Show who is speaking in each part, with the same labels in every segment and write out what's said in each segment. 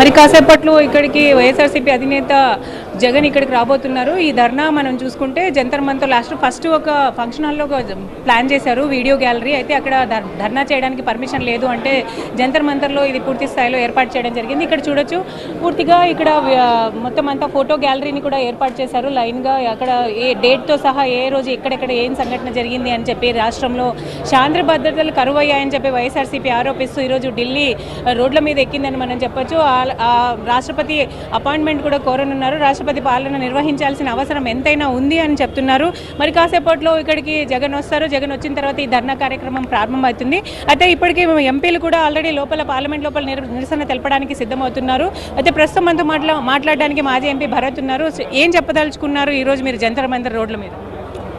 Speaker 1: మరి కాసేపట్లో ఇక్కడికి వైఎస్ఆర్సీపీ అధినేత జగన్ ఇక్కడికి రాబోతున్నారు. ఈ ధర్నా మనం చూసుకుంటే జంతర్ మంతో లాస్ట్ ఫస్ట్ ఒక ఫంక్షన్ హాల్లో ఒక ప్లాన్ చేశారు వీడియో గ్యాలరీ. అయితే అక్కడ ధర్నా చేయడానికి పర్మిషన్ లేదు అంటే జంతర్ మంతర్లో ఇది పూర్తి స్థాయిలో ఏర్పాటు చేయడం జరిగింది. ఇక్కడ చూడొచ్చు పూర్తిగా ఇక్కడ మొత్తం అంతా ఫోటో గ్యాలరీని కూడా ఏర్పాటు చేశారు. లైన్గా అక్కడ ఏ డేట్తో సహా ఏ రోజు ఎక్కడెక్కడ ఏం సంఘటన జరిగింది అని చెప్పి రాష్ట్రంలో శాంతి భద్రతలు కరువు అయ్యాయని చెప్పి వైఎస్ఆర్సీపీ ఆరోపిస్తూ ఈరోజు ఢిల్లీ రోడ్ల మీద ఎక్కిందని మనం చెప్పొచ్చు. ఆ- రాష్ట్రపతి అపాయింట్మెంట్ కూడా కోరనున్నారు. రాష్ట్రపతి పాలన నిర్వహించాల్సిన అవసరం ఎంతైనా ఉంది అని చెప్తున్నారు. మరి కాసేపట్లో ఇక్కడికి జగన్ వస్తారు. జగన్ వచ్చిన తర్వాత ఈ ధర్నా కార్యక్రమం ప్రారంభమవుతుంది. అయితే ఇప్పటికీ ఎంపీలు కూడా ఆల్రెడీ లోపల పార్లమెంట్ లోపల నిర- నిరసన తెలపడానికి సిద్ధమవుతున్నారు. అయితే ప్రస్తుతం మనతో మాట్లా మాట్లాడడానికి మాజీ ఎంపీ భరత్ ఉన్నారు. ఏం చెప్పదలుచుకున్నారు? ఈరోజు మీరు జంతర్ మంతర్ రోడ్ల మీద.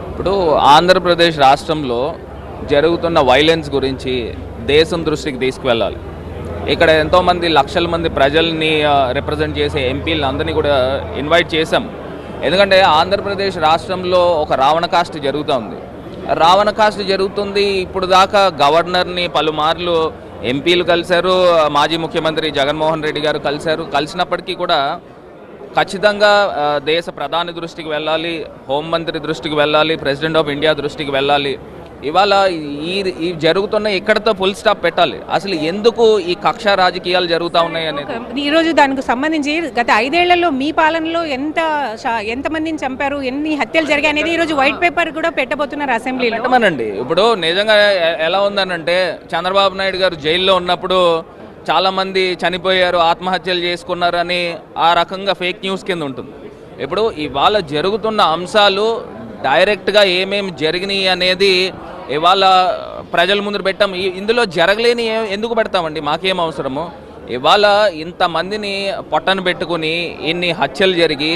Speaker 2: ఇప్పుడు ఆంధ్రప్రదేశ్ రాష్ట్రంలో జరుగుతున్న వైలెన్స్ గురించి దేశం దృష్టికి తీసుకువెళ్ళాలి. ఇక్కడ ఎంతోమంది లక్షల మంది ప్రజల్ని రిప్రజెంట్ చేసే ఎంపీలను అందరినీ కూడా ఇన్వైట్ చేశాం. ఎందుకంటే ఆంధ్రప్రదేశ్ రాష్ట్రంలో ఒక రావణ కాస్ట్ జరుగుతూ రావణ కాస్ట్ జరుగుతుంది ఇప్పుడు దాకా గవర్నర్ని పలుమార్లు ఎంపీలు కలిశారు మాజీ ముఖ్యమంత్రి జగన్మోహన్ రెడ్డి గారు కలిశారు. కలిసినప్పటికీ కూడా ఖచ్చితంగా దేశ ప్రధాని దృష్టికి వెళ్ళాలి హోంమంత్రి దృష్టికి వెళ్ళాలి ప్రెసిడెంట్ ఆఫ్ ఇండియా దృష్టికి వెళ్ళాలి ఇవాళ ఈ ఈ జరుగుతున్న ఇక్కడతో ఫుల్ స్టాప్ పెట్టాలి. అసలు ఎందుకు ఈ కక్ష రాజకీయాలు జరుగుతూ ఉన్నాయి అనేది?
Speaker 1: ఈరోజు దానికి సంబంధించి గత ఐదేళ్ళలో మీ పాలనలో ఎంత ఎంతమందిని చంపారు ఎన్ని హత్యలు జరిగాయి అనేది ఈరోజు వైట్ పేపర్ కూడా పెట్టబోతున్నారు అసెంబ్లీలో.
Speaker 2: పెట్టమనండి. ఇప్పుడు నిజంగా ఎలా ఉందనంటే చంద్రబాబు నాయుడు గారు జైల్లో ఉన్నప్పుడు చాలా మంది చనిపోయారు ఆత్మహత్యలు చేసుకున్నారని ఆ రకంగా ఫేక్ న్యూస్ కింద ఉంటుంది. ఇప్పుడు ఇవాళ జరుగుతున్న అంశాలు డైరెక్ట్గా ఏమేమి జరిగినాయి అనేది ఇవాళ ప్రజల ముందు పెట్టాం. ఇందులో జరగలేని ఎందుకు పెడతామండి? మాకేం అవసరము? ఇవాళ ఇంతమందిని పొట్టను పెట్టుకుని ఇన్ని హత్యలు జరిగి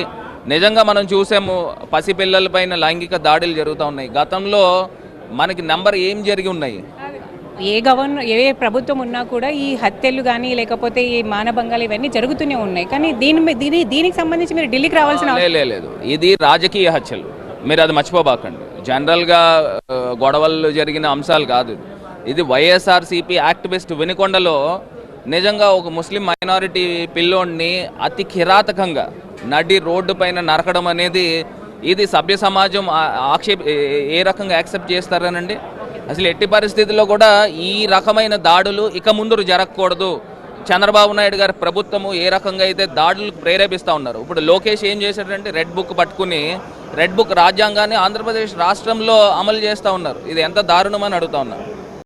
Speaker 2: నిజంగా మనం చూసాము పసిపిల్లలపైన లైంగిక దాడులు జరుగుతూ ఉన్నాయి. గతంలో మనకి నంబర్ ఏం జరిగి ఉన్నాయి?
Speaker 1: ఏ గవర్నర్ ఏ ప్రభుత్వం ఉన్నా కూడా ఈ హత్యలు కానీ లేకపోతే ఈ మానభంగాలు ఇవన్నీ జరుగుతూనే ఉన్నాయి. కానీ దీని దీని దీనికి సంబంధించి మీరు ఢిల్లీకి రావాల్సిన
Speaker 2: లేదు. ఇది రాజకీయ హత్యలు. మీరు అది మర్చిపోబాకండి. జనరల్గా గొడవలు జరిగిన అంశాలు కాదు ఇది. వైఎస్ఆర్సీపీ యాక్టివిస్ట్ వినికొండలో నిజంగా ఒక ముస్లిం మైనారిటీ పిల్లోడిని అతి కిరాతకంగా నడి రోడ్డు పైన నరకడం అనేది ఇది సభ్య సమాజం ఆక్షేప ఏ- ఏ రకంగా యాక్సెప్ట్ చేస్తారనండి అసలు ఎట్టి పరిస్థితుల్లో కూడా ఈ రకమైన దాడులు ఇక ముందు జరగకూడదు చంద్రబాబు నాయుడు గారి ప్రభుత్వము ఏ రకంగా అయితే దాడులకు ప్రేరేపిస్తూ ఉన్నారు? ఇప్పుడు లోకేష్ ఏం చేశాడంటే రెడ్ బుక్ పట్టుకుని రెడ్ బుక్ రాజ్యాంగాన్ని ఆంధ్రప్రదేశ్ రాష్ట్రంలో అమలు చేస్తూ ఉన్నారు. ఇది ఎంత దారుణమని అడుగుతా ఉన్నారు